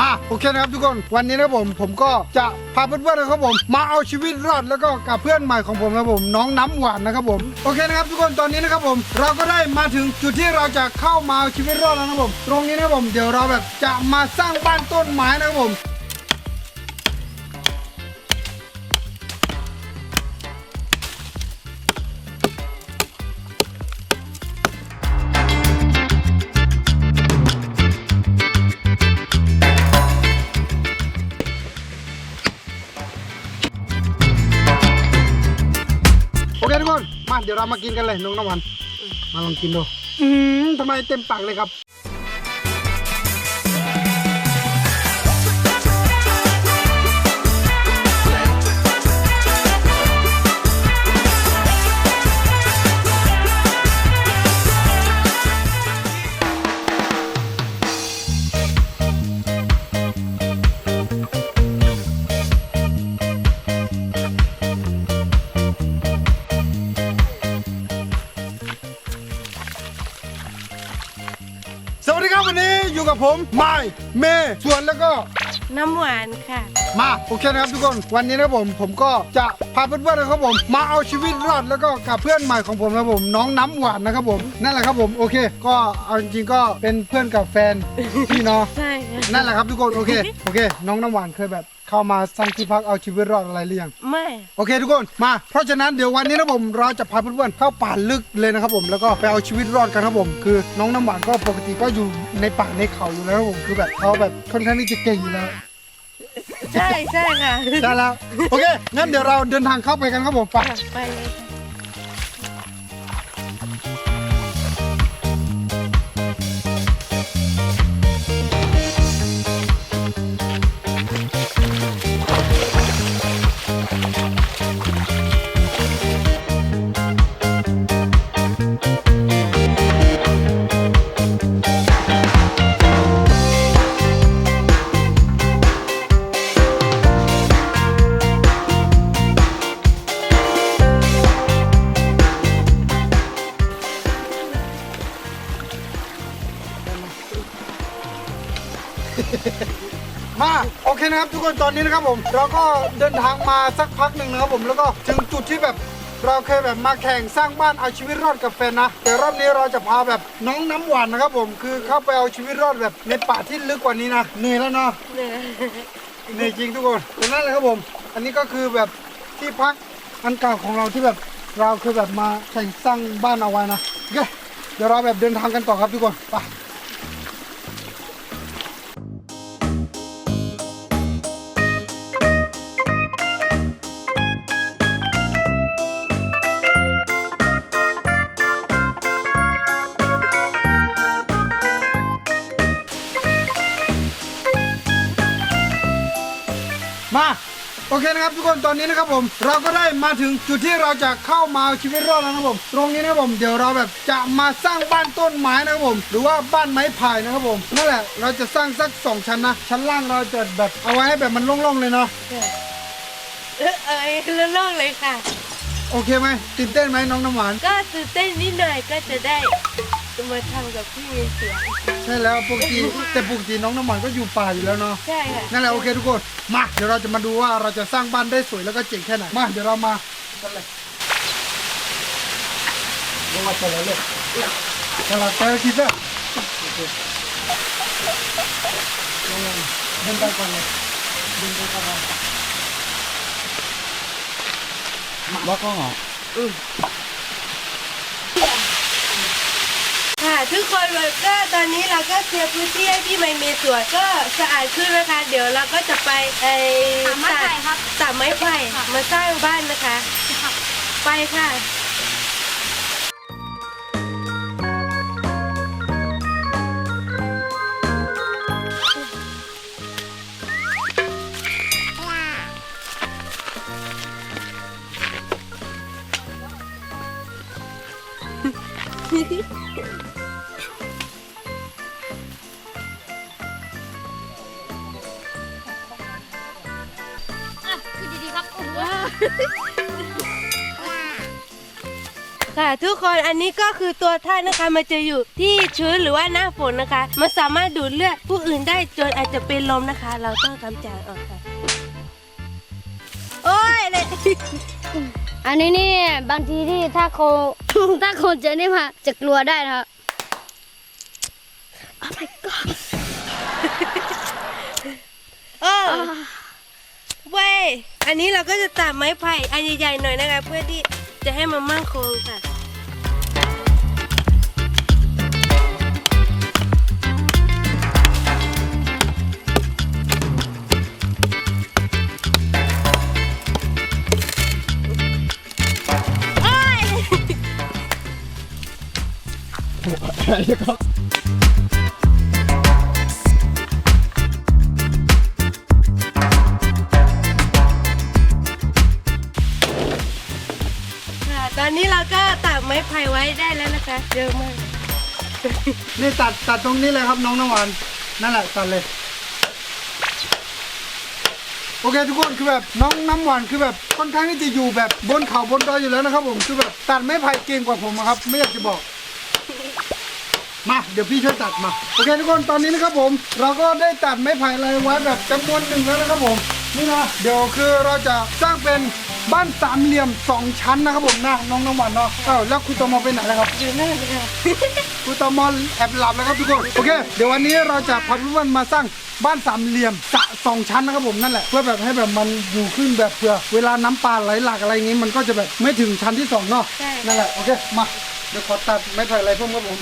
มาโอเคนะครับทุกคนวันนี้นะครับผมผมก็จะพาเพื่อนๆนะครับผม มาเอาชีวิตรอดแล้วก็กับเพื่อนใหม่ของผมนะครับผมน้องน้ำหวานนะครับผมโอเคนะครับทุกคนตอนนี้นะครับผม เราก็ได้มาถึงจุดที่เราจะเข้ามาเอาชีวิตรอดแล้วนะครับผม ตรงนี้นะครับผมเดี๋ยวเราแบบจะมาสร้างบ้านต้นไม้นะครับผม เดี๋ยวเรามากินกันเลยน้องน้ำหวานมาลองกินดู อืมทำไมเต็มปากเลยครับ ครับวันนี้อยู่กับผมไมค์เมย์ส่วนแล้วก็น้ำหวานค่ะ มาโอเคนะครับทุกคนวันนี้นะครับผมผมก็จะพาเพื่อนๆนะครับผม มาเอาชีวิตรอดแล้วก็กับเพื่อนใหม่ของผมนะครับผมน้องน้ำหวานนะครับผมนั่นแหละครับผมโอเค ก็เอาจริงๆก็เป็นเพื่อนกับแฟนพี่เนาะใช่ค่ะนั่นแหละครับทุกคนโอเคโอเค น้องน้ำหวานเคยแบบ เข้ามาสร้างที่พักเอาชีวิตรอดอะไรหรือยัง ไม่ โอเคทุกคนมาเพราะฉะนั้นเดี๋ยววันนี้นะผมเราจะพาเพื่อนๆเข้าป่าลึกเลยนะครับผมแล้วก็ไปเอาชีวิตรอดกันครับผม คือน้องน้ำหวานก็ปกติก็อยู่ในป่าในเขาอยู่แล้วครับผมคือแบบเขาแบบค่อนข้างที่จะเก่งอยู่แล้ว ใช่ใช่ค่ะใช่แล้วโอเคงั้นเดี๋ยวเราเดินทางเข้าไปกันครับผมไป ไปเลยค่ะ เคนะครับทุกคนตอนนี้นะครับผม เราก็เดินทางมาสักพักหนึ่งนะครับผมแล้วก็ถึงจุดที่แบบเราเคยแบบมาแข่งสร้างบ้านเอาชีวิตรอดกับแฟนนะ แต่รอบนี้เราจะพาแบบน้องน้ำหวานนะครับผมคือเข้าไปเอาชีวิตรอดแบบในป่าที่ลึกกว่านี้นะเหนื่อยแล้วเนาะเหนื่อยเหนื่อยจริงทุกคนแต่นั่นแหละครับผม อันนี้ก็คือแบบที่พักอันเก่าของเราที่แบบเราเคยแบบมาแข่งสร้างบ้านเอาไว้นะโอเคเดี๋ยวเราแบบเดินทางกันต่อครับทุกคนไป เคนะครับทุกคนตอนนี้นะครับผม เราก็ได้มาถึงจุดที่เราจะเข้ามาเอาชีวิตรอดแล้วนะครับผม ตรงนี้นะครับผมเดี๋ยวเราแบบจะมาสร้างบ้านต้นไม้นะครับผม หรือว่าบ้านไม้ไผ่นะครับผมนั่นแหละเราจะสร้างสักสองชั้นนะชั้นล่างเราจะแบบเอาไว้ให้แบบมันโล่งๆเลยเนาะเออเอยเรื่องเลยค่ะ โอเคไหมตื่นเต้นไหมน้องน้ำหวานก็ตื่นเต้นนิดหน่อยก็จะได้ มาทำกับพี่มีเสียงใช่แล้วปกติแต่ปกติน้องน้ำหวานก็อยู่ป่าอยู่แล้วเนาะใช่ค่ะนั่นแหละโอเคทุกคนมาเดี๋ยวเราจะมาดูว่าเราจะสร้างบ้านได้สวยแล้วก็เจ๋งแค่ไหนมาเดี๋ยวเรามากันเลยลงมาเฉลยเลยฉลาดแต่คิดแล้วโอเคลงมาเดินไปก่อนเลยเดินไปก่อนเลยมาบอกก็เหรอ ค่ะ ทุกคนเลยก็ตอนนี้เราก็เคลียร์พื้นที่ให้พี่ไมเมสวนก็สะอาดขึ้นนะคะ เดี๋ยวเราก็จะไปไอ้สามไม้ไผ่ครับสามไม้ไผ่มาสร้างบ้านนะคะ ไปค่ะ ดีๆครับ โอ้โหคค่ะทุกคนอันนี้ก็คือตัวท่านนะคะมันจะอยู่ที่ชื้นหรือว่าหน้าฝนนะคะ มันสามารถดูดเลือดผู้อื่นได้จนอาจจะเป็นลมนะคะ เราต้องกำจัดออกค่ะ โอ้ยเลยอันนี้นี่บางทีที่ถ้าโคถ้าคนเจอนี่มาจะกลัวได้นะครับเออเว้ย อันนี้เราก็จะตัดไม้ไผ่อันใหญ่ๆหน่อยนะคะ เพื่อที่จะให้มันมั่นคงค่ะโอ้ยค่ะ ไม้ไผ่ไว้ได้แล้วนะคะ เยอะมาก นี่ตัดตัดตรงนี้เลยครับน้องน้ำหวานนั่นแหละตัดเลย โอเคทุกคนคือแบบน้องน้ำหวานคือแบบค่อนข้างที่จะอยู่แบบบนเขาบนดอยอยู่แล้วนะครับ ผมคือแบบตัดไม้ไผ่เก่งกว่าผมอะครับไม่อยากจะบอกมาเดี๋ยวพี่ช่วยตัดมาโอเคทุกคนตอนนี้นะครับผม เราก็ได้ตัดไม้ไผ่อะไรไว้แบบจำนวนหนึ่งแล้วนะครับผมนี่นะเดี๋ยวคือเราจะสร้างเป็น บ้านสามเหลี่ยมสองชั้นนะครับผมนะน้องน้ำหวานเนาะอ้าวแล้วคุณตอมอไปไหนแล้วครับอยู่นั่นเลยค่ะคุณตอมอแอบหลับแล้วครับทุกคนโอเคเดี๋ยววันนี้เราจะพาเพื่อนๆมาสร้างบ้านสามเหลี่ยมสระสองชั้นนะครับผมนั่นแหละเพื่อแบบให้แบบมันอยู่ขึ้นแบบเผื่อเวลาน้ำป่าไหลหลากอะไรอย่างงี้มันก็จะแบบไม่ถึงชั้นที่สองเนาะใช่นั่นแหละโอเคมาเดี๋ยวขอตัดไม้ไผ่อะไรเพิ่มครับผม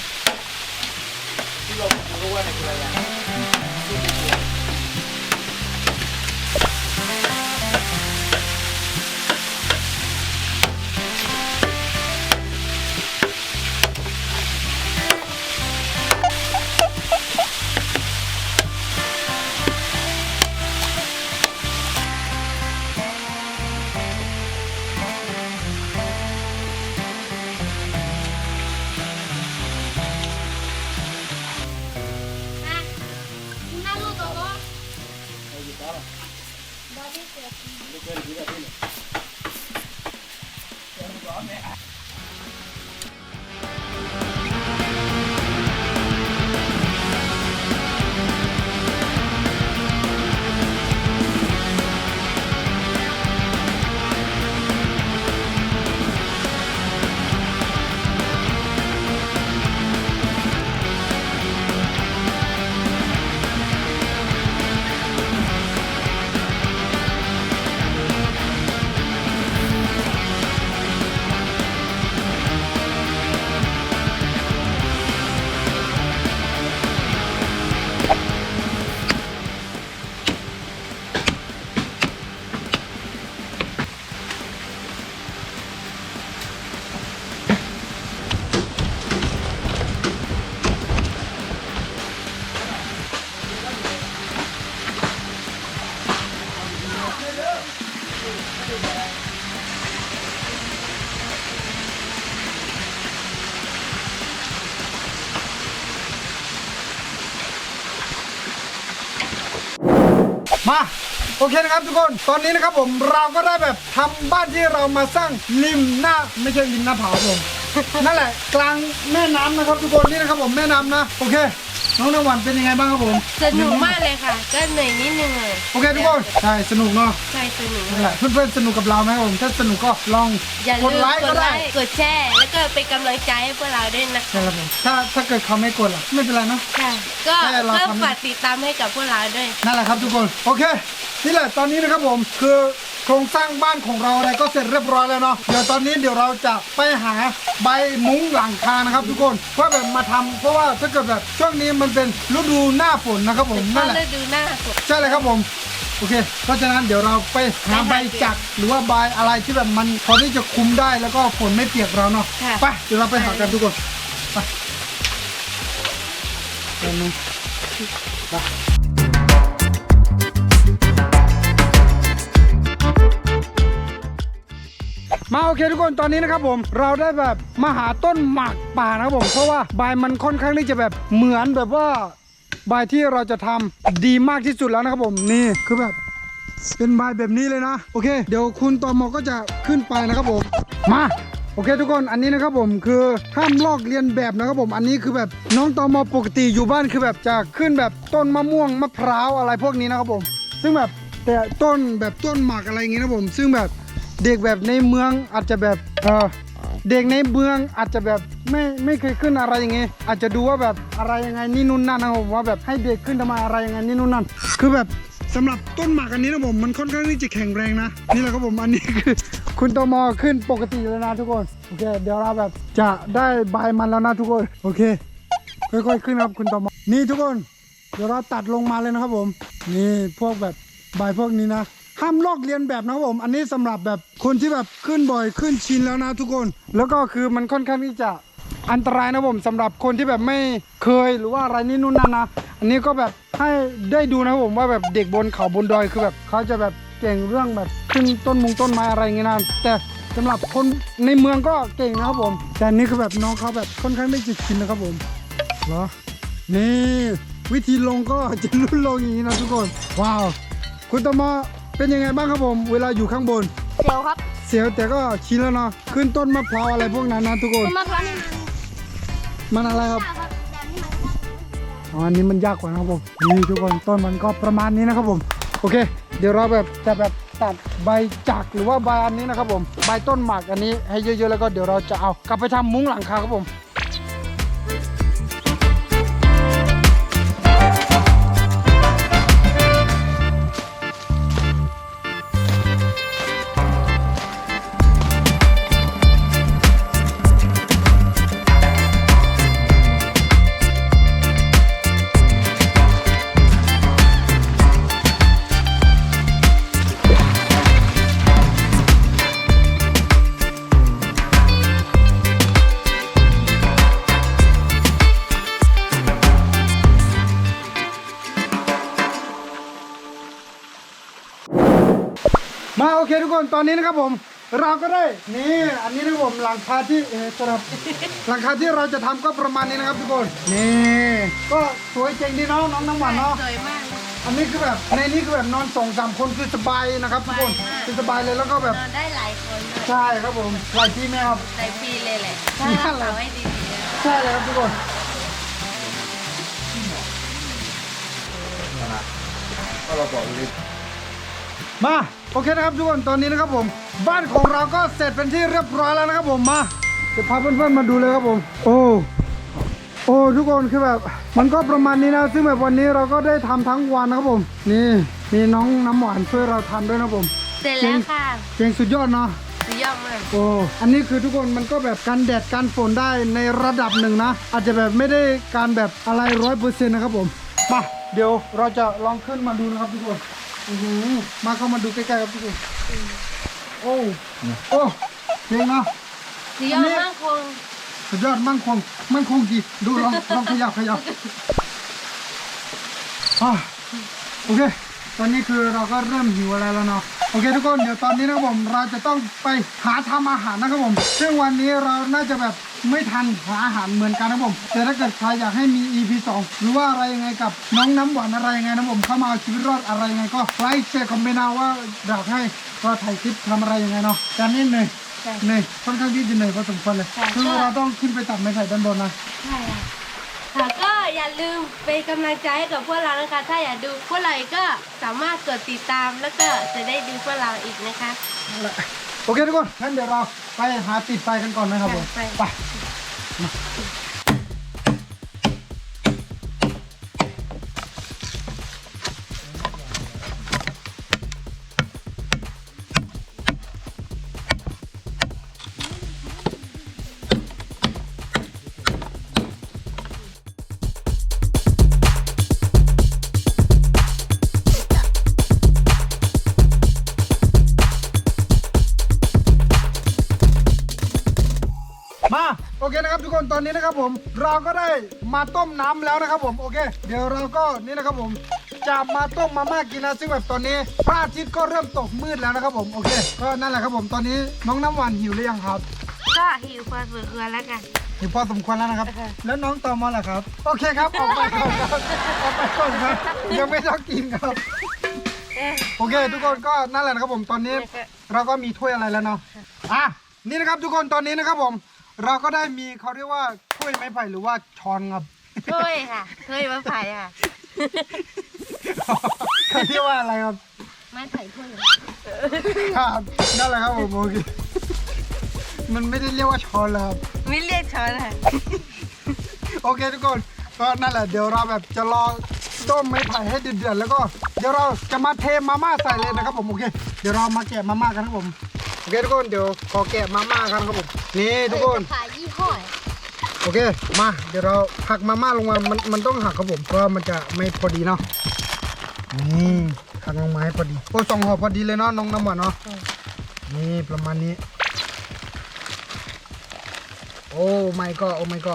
มาโอเคนะครับทุกคนตอนนี้นะครับผมเราก็ได้แบบทำบ้านที่เรามาสร้างริมหน้าไม่ใช่ริมหน้าผาผมนั่นแหละ กลางแม่น้ำนะครับทุกคนนี่นะครับผมแม่น้ำนะโอเค น้องนวันเป็นยังไงบ้างครับผมสนุกมากเลยค่ะ ก็เหนื่อยนิดนึงเลยโอเคทุกคนใช่สนุกเนาะใช่สนุกนั่นแหละเพื่อนๆสนุกกับเราไหมครับผมถ้าสนุกก็ลองอย่ากลืดมไลค์กก็ดไลได้ค์กดแชร์แล้วก็เป็นกำลังใจให้พวกเราด้วยนะคะใช่ครับผมถ้าถ้าเกิดเขาไม่กดล่ะไม่เป็นไรเนาะค่ะก็ใช่เราก็ทำฝากติดตามให้กับพวกเราด้วยนั่นแหละครับทุกคนโอเคนี่แหละตอนนี้นะครับผมคือ โครงสร้างบ้านของเราอะไรก็เสร็จเรียบร้อยแล้วเนาะเดี๋ยวตอนนี้เดี๋ยวเราจะไปหาใบมุ้งหลังคานะครับ ทุกคนเพื่อแบบมาทำเพราะว่าถ้าเกิดแบบช่วงนี้มันเป็นฤดูหน้าฝนนะครับผมก็นั่นแหละเลยดูหน้าผมใช่เลยครับผมโอเค เพราะฉะนั้นเดี๋ยวเราไปหาใบจักรหรือว่าใบอะไรที่แบบมันพอที่จะคุมได้แล้วก็ฝนไม่เปียกเราเนาะไปเดี๋ยวเราไปหากันทุกคนไปเดินนู้นไป โอเคทุกคนตอนนี้นะครับผมเราได้แบบมาหาต้นหมากป่านะครับผม เพราะว่าใบมันค่อนข้างที่จะแบบเหมือนแบบว่าใบที่เราจะทำดีมากที่สุดแล้วนะครับผมนี่คือแบบเป็นใบแบบนี้เลยนะ โอเค เดี๋ยวคุณตอมอก็จะขึ้นไปนะครับผมมาโอเคทุกคนอันนี้นะครับผมคือห้ามลอกเลียนแบบนะครับผมอันนี้คือแบบน้องตอมอปกติอยู่บ้านคือแบบจะขึ้นแบบต้นมะม่วงมะพร้าวอะไรพวกนี้นะครับผม ซึ่งแบบแต่ต้นแบบต้นหมากอะไรอย่างงี้นะผม ซึ่งแบบ เด็กแบบในเมืองอาจจะแบบเออเด็กในเมืองอาจจะแบบไม่ไม่เคยขึ้นอะไรย่างงี้อาจจะดูว่าแบบอะไรยังไงนี่นู่นนั่นนะครับผมว่าแบบให้เด็กขึ้นทำไมอะไรยังไงนี่นู่นนั่นคือแบบสำหรับต้นหมากอันนี้นะผมมันค่อนข้างที่จะแข็งแรงนะ นี่แหละครับผมอันนี้คือ คุณตมอขึ้นปกติเลยนะทุกคนโอเค เดี๋ยวเราแบบจะได้ใบมันแล้วนะทุกคนโอเค ค่อยๆขึ้นครับคุณตมอนี่ทุกคน เดี๋ยวเราตัดลงมาเลยนะครับผม นี่พวกแบบใบพวกนี้นะ ห้ามลอกเลียนแบบนะครับผม อันนี้สำหรับแบบคนที่แบบขึ้นบ่อยขึ้นชินแล้วนะทุกคน แล้วก็คือมันค่อนข้างที่จะอันตรายนะผมสำหรับคนที่แบบไม่เคยหรือว่าอะไรนี่นู่นนั่นนะ อันนี้ก็แบบให้ได้ดูนะครับผมว่าแบบเด็กบนเขาบนดอยคือแบบเขาจะแบบเก่งเรื่องแบบขึ้นต้นมุงต้นไม้อะไรอย่างเงี้ยนะแต่สำหรับคนในเมืองก็เก่งนะครับผม แต่นนี่คือแบบน้องเขาแบบค่อนข้างไม่จิตชินนะครับผมเหรอนี่วิธีลงก็จะลุ่นลงอย่างนี้นะทุกคน ว้าว คุณตมอ เป็นยังไงบ้างครับผม เวลาอยู่ข้างบน เสียวครับ เสียวแต่ก็ชินแล้วเนาะขึ้นต้นมะพร้าวอะไรพวกนั้นนะทุกคนต้นมะพร้าวนี่มันมันอะไรครับยากครับแต่นี่มันอ๋ออันนี้มันยากกว่านะครับผมนี่ทุกคนต้นมันก็ประมาณนี้นะครับผม โอเค เดี๋ยวเราแบบจะแบบตัดใบจากหรือว่าใบอันนี้นะครับผม ใบต้นหมากอันนี้ให้เยอะๆแล้วก็เดี๋ยวเราจะเอากลับไปทำมุ้งหลังคาครับผม เคทุกคนตอนนี้นะครับผม เราก็ได้นี่อันนี้นะครับผมหลังคาที่เออสำหรับหลังคาที่เราจะทำก็ประมาณนี้นะครับทุกคนนี่ก็สวยเจ๋งดีเนาะน้องน้ำหวานเนาะ สวยมากเลยอันนี้คือแบบในนี้คือแบบนอนสองสามคนคือสบายนะครับทุกคนสบายมาก คือสบายเลยแล้วก็แบบนอนได้หลายคนเลยใช่ครับผมหลายที่ไหมครับ หลายปีเลยแหละถ้ารักษาไว้ดีๆนะใช่เลยครับทุกคน มา โอเคนะครับทุกคนตอนนี้นะครับผม บ้านของเราก็เสร็จเป็นที่เรียบร้อยแล้วนะครับผมมาจะพาเพื่อนๆมาดูเลยครับผม โอ้โอ้ทุกคนคือแบบมันก็ประมาณนี้นะ ซึ่งแบบวันนี้เราก็ได้ทำทั้งวันนะครับผม นี่มีน้องน้ำหวานช่วยเราทำด้วยนะครับผมเสร็จแล้วค่ะเก่งสุดยอดเนาะสุดยอดมากโอ้อันนี้คือทุกคนมันก็แบบกันแดดกันฝนได้ในระดับหนึ่งนะ อาจจะแบบไม่ได้การแบบอะไรร้อยเปอร์เซ็นต์นะครับผมมาเดี๋ยวเราจะลองขึ้นมาดูนะครับทุกคน อือหือมาเข้ามาดูใกล้ๆครับทุกคนโอ้โอ้เก่งเนาะสุดยอดมากคงสุดยอดมั่งคงมั่งคงดีดูลองลองขยับขยับอะโอเค ตอนนี้คือเราก็เริ่มหิวอะไรแล้วเนาะโอเคทุกคนเดี๋ยวตอนนี้นะครับผมเราจะต้องไปหาทำอาหารนะครับผม ซึ่งวันนี้เราน่าจะแบบ ไม่ทันหาอาหารเหมือนกันนะครับผม แต่ถ้าเกิดใครอยากให้มี EP 2 หรือว่าอะไรยังไงกับน้องน้ำหวานอะไรยังไงนะผมเข้ามาเอาชีวิตรอดอะไรยังไงก็ไลค์แชร์คอมเมนต์เอาว่าอยากให้เราถ่ายคลิปทำอะไรยังไงเนาะแต่นี่เหนื่อยเหนื่อยค่อนข้างที่จะเหนื่อยพอสมควรเลยคือเราต้องขึ้นไปตัดไม้ไผ่ด้านบนนะ ใช่ค่ะค่ะก็อย่าลืมเป็นกำลังใจให้กับพวกเรานะคะ ถ้าอยากดูพวกเราอีกก็สามารถกดติดตามแล้วก็จะได้ดูพวกเราอีกนะคะ โอเคทุกคนงั้นเดี๋ยวเราไปหาติดไฟกันก่อนนะครับผมไป ไป มา โอเคนะครับทุกคนตอนนี้นะครับผมเราก็ได้มาต้มน้ำแล้วนะครับผมโอเค เดี๋ยวเราก็นี่นะครับผมจะมาต้มมาม่ากินนะซึ่งแบบตอนนี้พระอาทิตย์ก็เริ่มตกมืดแล้วนะครับผมโอเค ก็นั่นแหละครับผมตอนนี้น้องน้ำหวานหิวหรือยังครับ ก็หิวพอสมควรแล้วกัน หิวพอสมควรแล้วนะครับค่ะแล้วน้องตอมอล่ะครับ โอเคครับออกไปก่อนครับออกไปก่อนครับยังไม่ต้องกินครับ โอเค ทุกคนก็นั่นแหละนะครับผมตอนนี้ เราก็มีถ้วยอะไรแล้วเนาะอะนี่นะครับทุกคนตอนนี้นะครับผม เราก็ได้มีเขาเรียกว่าถ้วยไม้ไผ่หรือว่าช้อนครับเคยค่ะเคยมาไผ่ค่ะเขาเรียกว่าอะไรครับไม้ไผ่ถ้วยครับนั่นแหละครับผมโอเคมันไม่ได้เรียกว่าช้อนเลยครับไม่เรียกช้อนค่ะโอเคทุกคนก็นั่นแหละเดี๋ยวเราแบบจะรอต้มไม้ไผ่ให้เดือดๆแล้วก็เดี๋ยวเราจะมาเทมาม่าใส่เลยนะครับผมโอเค เดี๋ยวเรามาแกะมาม่ากันครับผม โอเคทุกคนเดี๋ยวขอแกะมาม่ากันครับผมนี่ทุกคนขายยี่ห้อโอเคมาเดี๋ยวเราหักมาม่าลงมามันมันต้องหักครับผมเพราะว่ามันจะไม่พอดีเนาะนี่หักลงมาให้พอดีโอ้สองห่อพอดีเลยเนาะน้องน้ำหวานเนาะนี่ประมาณนี้ โอ้ไม่ก็โอ้ไม่ก็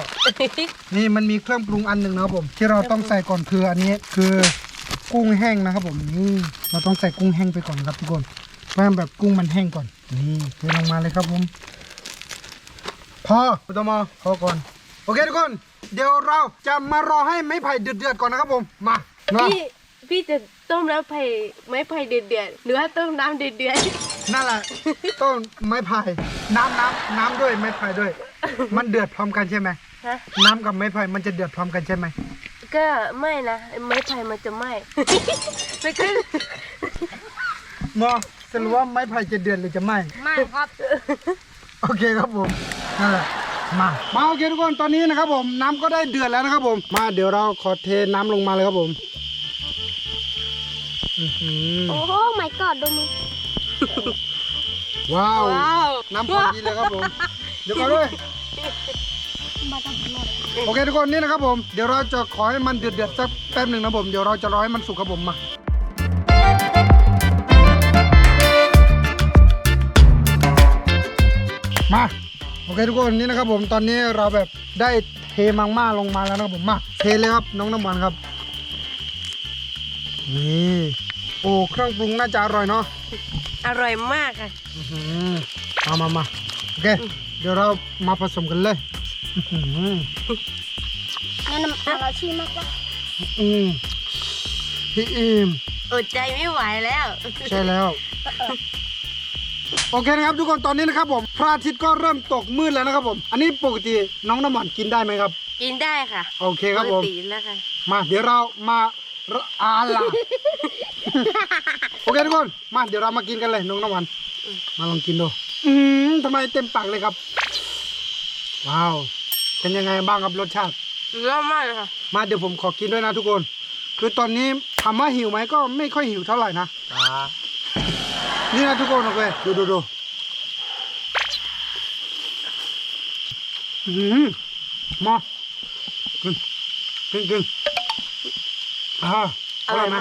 นี่มันมีเครื่องปรุงอันหนึ่งนะครับผม ที่เราต้องใส่ก่อนคืออันนี้คือกุ้งแห้งนะครับผมนี่เราต้องใส่กุ้งแห้งไปก่อนครับทุกคนเพื่อให้แบบกุ้งมันแห้งก่อน นี่เทลงมาเลยครับผมพอไม่ต้องมาพอก่อน โอเคทุกคน เดี๋ยวเราจะมารอให้ไม้ไผ่เดือดๆก่อนนะครับผม มาเนาะพี่พี่จะต้มน้ำไผ่ไม้ไผ่เดือดๆหรือว่าต้มน้ำเดือดนั่นแหละ ต้นไม้ไผ่ น้ำน้ำน้ำด้วยไม้ไผ่ด้วย มันเดือดพร้อมกันใช่ไหมๆฮะน้ำกับไม้ไผ่มันจะเดือดพร้อมกันใช่ไหมก็ไม่นะไม้ไผ่มันจะไหม้ไม่คือมอ สรุปว่าไม้ไผ่จะเดือดหรือจะไหม้ไม่ครับ โอเคครับผมนั่นแหละมามาโอเคทุกคนตอนนี้นะครับผมน้ำก็ได้เดือดแล้วนะครับผม มาเดี๋ยวเราขอเทน้ำลงมาเลยครับผมอื้อหือโอ้โหไม่กอดดูมือว้าวว้าวน้ำพอดีเลยครับผมเดี๋ยวก่อนด้วยมาทำหน่อยโอเคทุกคนนี่นะครับผมเดี๋ยวเราจะขอให้มันเดือดเดือดๆสักแป๊บหนึ่งนะผมเดี๋ยวเราจะรอให้มันสุกครับผมมา มาโอเคทุกคนนี่นะครับผมตอนนี้เราแบบได้เทมังม่าลงมาแล้วนะครับผมมาเทเลยครับน้องน้ำมันครับนี่โอ้เครื่องปรุงน่าจะอร่อยเนาะอร่อยมากค่ะอื้อหือมามามาโอเคเดี๋ยวเรามาผสมกันเลยอื้อหืองั้นน้ำตาเราชี้มากว่าอืมพี่อิมอดใจไม่ไหวแล้ว ใช่แล้ว โอเคนะครับทุกคนตอนนี้นะครับผมพระอาทิตย์ก็เริ่มตกมืดแล้วนะครับผม อันนี้ปกติน้องน้ำหวานกินได้ไหมครับ กินได้ค่ะโอเคครับผมปกติแล้วค่ะมาเดี๋ยวเรามาอาล่ะโอเคทุกคนมาเดี๋ยวเรามากินกันเลยน้องน้ำหวานมาลองกินดูอืมทำไมเต็มปากเลยครับ ว้าวเป็นยังไงบ้างครับรสชาติเยอะมากเลยค่ะมาเดี๋ยวผมขอกินด้วยนะทุกคน คือตอนนี้ถามว่าหิวไหมก็ไม่ค่อยหิวเท่าไหร่นะ นี่นะทุกคนโอเคดูดูดูอืมมากินกินกินอ่าอร่อยไหม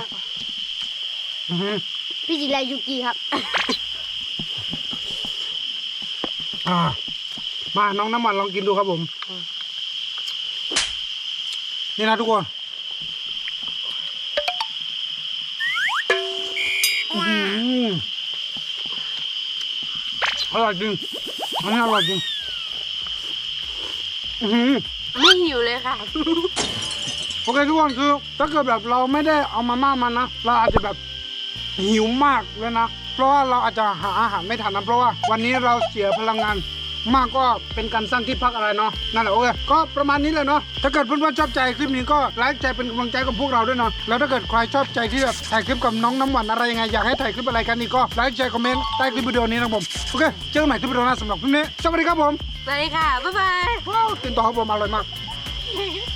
อืมพี่จิรายุกิครับ อ่า มาน้องน้ำมันลองกินดูครับผม นี่นะทุกคน อร่อยจริงอันนี้อร่อยจริงอื้อหือ ไม่หิวเลยค่ะ โอเคทุกคนคือถ้าเกิดแบบเราไม่ได้เอามาม่ามันนะ เราอาจจะแบบหิวมากเลยนะ เพราะว่าเราอาจจะหาอาหารไม่ทันนะเพราะว่าวันนี้เราเสียพลังงาน มากก็เป็นการสร้างที่พักอะไรเนาะนั่นแหละโอเคก็ประมาณนี้เลยเนาะถ้าเกิดเพื่อนๆชอบใจคลิปนี้ก็ไลค์ใจเป็นกำลังใจกับพวกเราด้วยเนาะแล้วถ้าเกิดใครชอบใจที่แบบถ่ายคลิปกับน้องน้ำหวานอะไรยังไงอยากให้ถ่ายคลิปอะไรกันอีกก็ไลค์ใจคอมเมนต์ใต้คลิปวิดีโอนี้นะครับผมโอเคเจอกันใหม่คลิปวิดีโอหน้าสำหรับคลิปนี้สวัสดีครับผมสวัสดีค่ะบ๊ายบายว้าวกินต่อครับผมอร่อยมากเ